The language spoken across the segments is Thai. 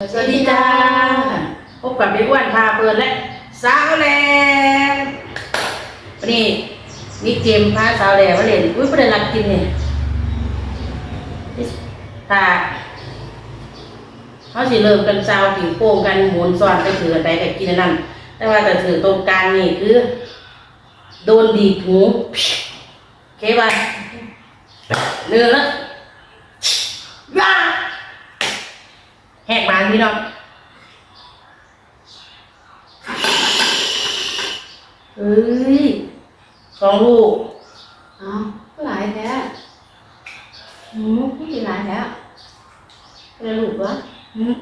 สวัสดีจ้าพบกับพี่อ้วนพาเปิดและสาวแหลมวันนี้มีเกมพาสาวแหลมมาเล่นอุ้ยประเด็นรักกินเนี่ยถ้าเขาสิเริ่มกันสาวผิวโป่งกันหมุนซ้อนก็ถือแต่แต่กินนั่นแต่ว่าแต่ถือตรงกลางนี่คือ โดนดีดหูเคป่ะเนื้อแล้วย่า แหกบาน พี่น้องเฮ้ยสองลูกอ๋อก็หลายแท้หืมไม่กี่หลายแล้วเป็นลูกวะหืม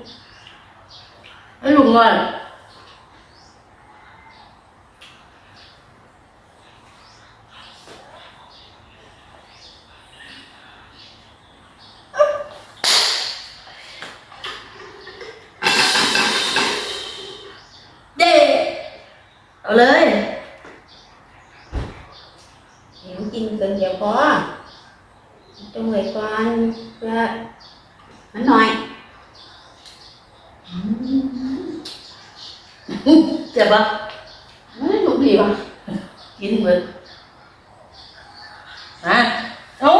ไอ้ลูกเงิน เอาเลย เดี๋ยวกินเกินเดี๋ยวพอต้องไว้ก่อนเพื่อมันหน่อย เจ็บปะ มันไม่ถูกดีวะ กินเบิดฮะโอ้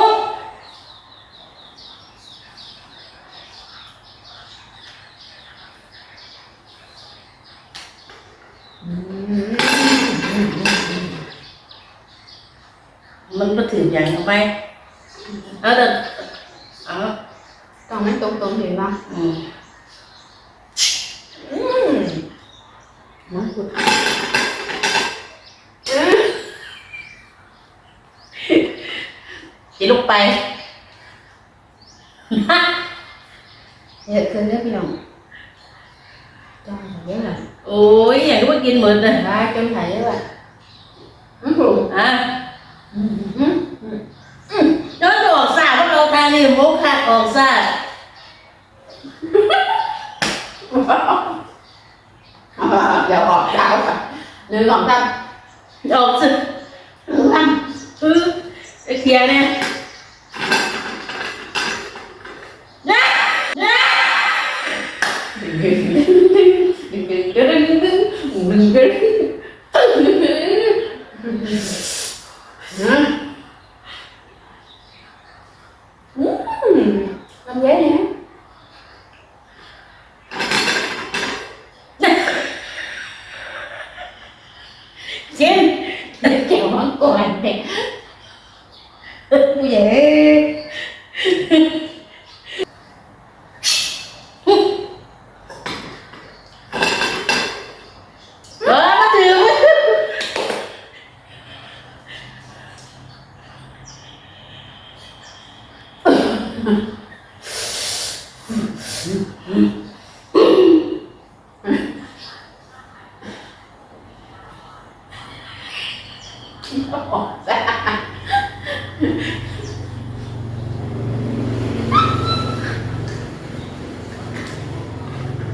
อืม มันมาถึงอย่างทำไมเอาเด็ดเอาต้องมันตรงๆเห็นปะอืมอืมมันขุดกินลูกไปเยอะเกินเด้อพี่น้องจ้องเยอะเลยโอ้ยอย่างที่ว่ากินเหมือนเลยได้จนถ่ายเยอะเลยอืมถูกอะ หนึ่งสองสาม ออกสิ หนึ่งสาม เออไอ้เขียเนี่ยนะนะ ดึงดึงดึงดึงดึงดึงดึงดึงดึงดึงอืมทำเยอะเ huye.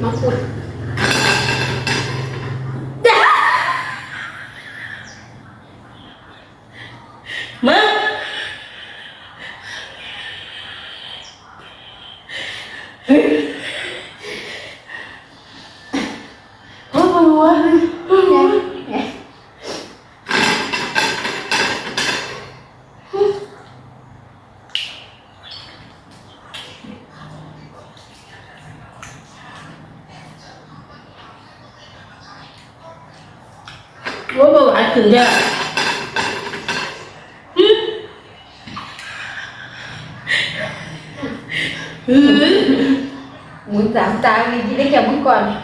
มาขุด มึงโอ้ 뭐뭐 같은데 muốn dám tao đi đi lấy chồng con.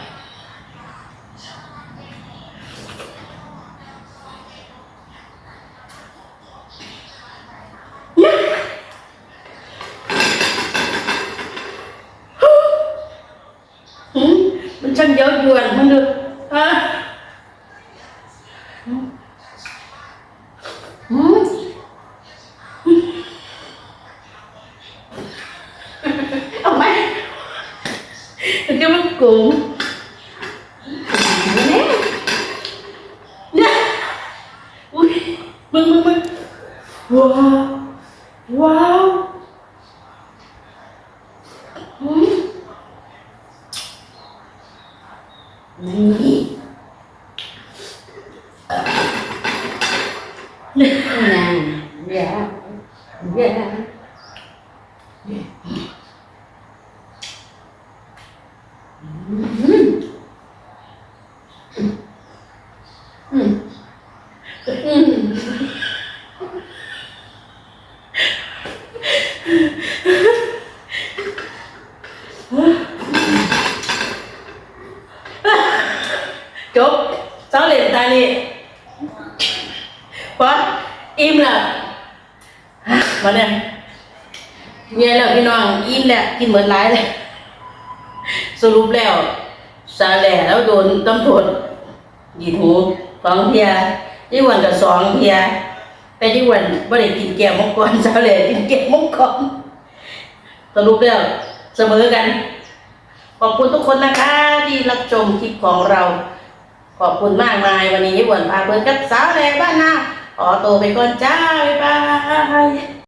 cô nè. Nè ui. Mừng mừng mừng. Wow. Wow. Ừ. Này. พออิ่มแล้วมาเนี่ยเมียแล้วพี่น้องอิ่มแล้วกินเหมือนไรเลยสรุปแล้วซาแหล่แล้วโดนตำรวจยิบหูสองเทียยี่วันกับสองเทียแต่ยี่วันไม่ได้กินแก้วมังกรซาแหล่กินแก้วมังกรสรุปแล้วเสมอกัน ขอบคุณทุกคนนะคะที่รับชมคลิปของเรา ขอบคุณมากมายวันนี้หวนพาเพื่อนกับสาวแหล่บ้านนา ขอตัวไปก่อนจ้าบ๊ายบาย